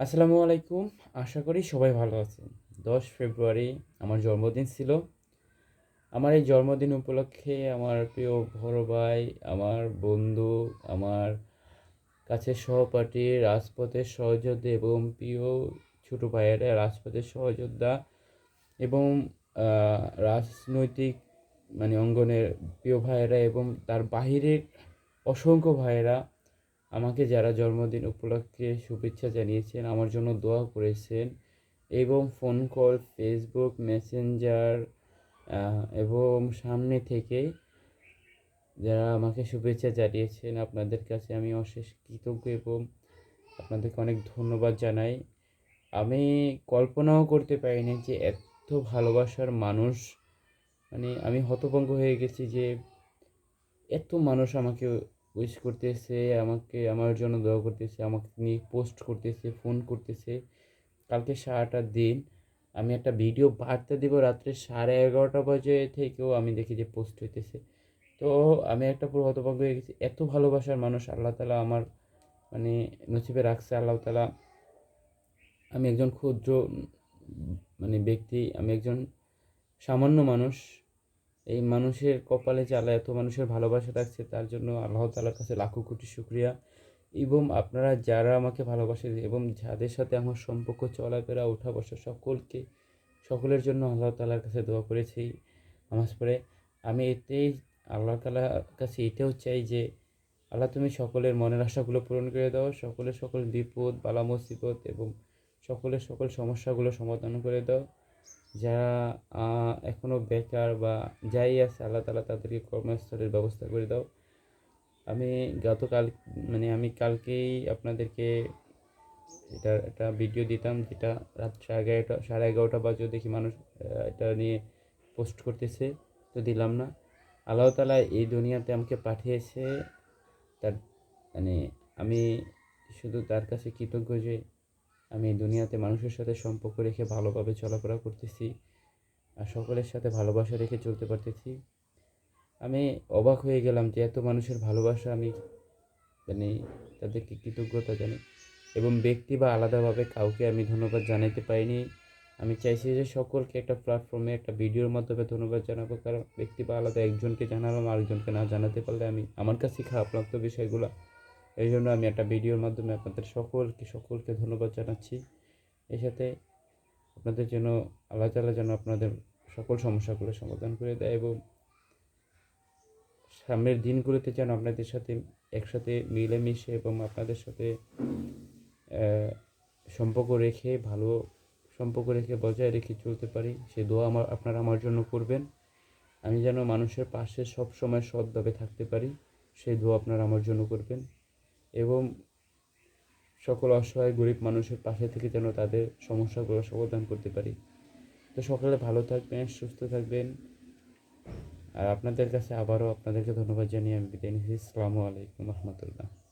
আসসালামু আলাইকুম। আশা করি সবাই ভালো আছেন। দশ ফেব্রুয়ারি আমার জন্মদিন ছিল। আমার এই জন্মদিন উপলক্ষে আমার প্রিয় বড় ভাই, আমার বন্ধু, আমার কাছের সহপাঠী, রাজপথের সহযোদ্ধা এবং প্রিয় ছোটো ভাইয়েরা, রাজপথের সহযোদ্ধা এবং রাজনৈতিক মানে অঙ্গনের প্রিয় ভাইয়েরা এবং তার বাহিরের অসংখ্য ভাইয়েরা আমাকে যারা জন্মদিন উপলক্ষে শুভেচ্ছা জানিয়েছেন, আমার জন্য দোয়া করেছেন এবং ফোন কল ফেসবুক মেসেঞ্জার এবং সামনে থেকে যারা আমাকে শুভেচ্ছা জানিয়েছেন, আপনাদের কাছে আমি অশেষ কৃতজ্ঞ এবং আপনাদেরকে অনেক ধন্যবাদ জানাই। আমি কল্পনাও করতে পারিনি যে এত ভালোবাসার মানুষ মানে আমি হতভঙ্গ হয়ে গেছি যে এত মানুষ আমাকে উইশ করতেছে, আমাকে, আমার জন্য দোয়া করতেছে, আমাকে নিয়ে পোস্ট করতেছে ফোন করতেছে। কালকে সারাটা দিন আমি একটা ভিডিও বার্তা দিব রাত্রে সাড়ে এগারোটা বাজে থেকেও আমি দেখি যে পোস্ট হইতেছে। তো আমি একটা পুরো হতভাগ্য হয়ে গেছি। এত ভালোবাসার মানুষ আল্লাহ তালা আমার মানে নসিবে রাখছে আল্লাহ তালা। আমি একজন ক্ষুদ্র মানে ব্যক্তি, আমি একজন সামান্য মানুষ। এই মানুষের কপালে চালা এত মানুষের ভালোবাসা থাকছে তার জন্য আল্লাহ তালার কাছে লাখো কোটি শুক্রিয়া। এবং আপনারা যারা আমাকে ভালোবাসেন এবং যাদের সাথে আমার সম্পর্ক, চলাফেরা ওঠা বসা সকলকে, সকলের জন্য আল্লাহ তালার কাছে দোয়া করেছি নামাজ পড়ে। আমি এতেই আল্লাহ তালার কাছে এটাও চাই যে, আল্লাহ তুমি সকলের মনের আশাগুলো পূরণ করে দাও, সকলের সকল বিপদ, বালা মুসিবত এবং সকলের সকল সমস্যাগুলো সমাধান করে দাও। যারা আহ, এখনও বেকার বা যাই আছে আল্লাহ তালা তাদেরকে কর্মস্থলের ব্যবস্থা করে দাও। আমি গতকাল মানে আমি কালকেই আপনাদেরকে এটা একটা ভিডিও দিতাম যেটা রাত সাড়ে এগারোটা সাড়ে এগারোটা বাজেও দেখি মানুষ এটা নিয়ে পোস্ট করতেছে তো দিলাম না। আল্লাহ তালা এই দুনিয়াতে আমাকে পাঠিয়েছে তার মানে আমি শুধু তার কাছে কৃতজ্ঞ যে আমি দুনিয়াতে মানুষের সাথে সম্পর্ক রেখে ভালোভাবে চলাফেরা করতেছি। সকলের সাথে ভালোবাসা রেখে চলতে পারতেছি। আমি অবাক হয়ে গেলাম যে এত মানুষের ভালোবাসা আমি মানে তাদেরকে কৃতজ্ঞতা জানি এবং ব্যক্তি বা আলাদাভাবে কাউকে আমি ধন্যবাদ জানাতে পারিনি। আমি চাইছি যে সকলকে একটা প্ল্যাটফর্মে একটা ভিডিওর মাধ্যমে ধন্যবাদ জানাব, কারণ ব্যক্তি বা আলাদা একজনকে জানালাম, আরেকজনকে না জানাতে পারলে আমি আমার কাছে খারাপ লাগতো বিষয়গুলো। এই জন্য আমি একটা ভিডিওর মাধ্যমে আপনাদের সকলকে সকলকে ধন্যবাদ জানাচ্ছি। এর সাথে আপনাদের জন্য, আল্লাহ তালা যেন আপনাদের সকল সমস্যাগুলো সমাধান করে দেয় এবং সামনের দিনগুলোতে যেন আপনাদের সাথে একসাথে মিলেমিশে এবং আপনাদের সাথে সম্পর্ক রেখে, ভালো সম্পর্ক রেখে, বজায় রেখে চলতে পারি। সে দোয়া আমার, আপনারা আমার জন্য করবেন। আমি যেন মানুষের পাশে সব সময় সৎভাবে থাকতে পারি। সেই দোয়া আপনারা আমার জন্য করবেন। এবং সকল অসহায় গরিব মানুষের পাশে থেকে যেন তাদের সমস্যাগুলো সমাধান করতে পারি। তো সকলে ভালো থাকবেন, সুস্থ থাকবেন। আর আপনাদের কাছে আবারও আপনাদেরকে ধন্যবাদ জানিয়ে আমি বিদায় নিচ্ছি। আসসালামু আলাইকুম রহমতুল্লাহ।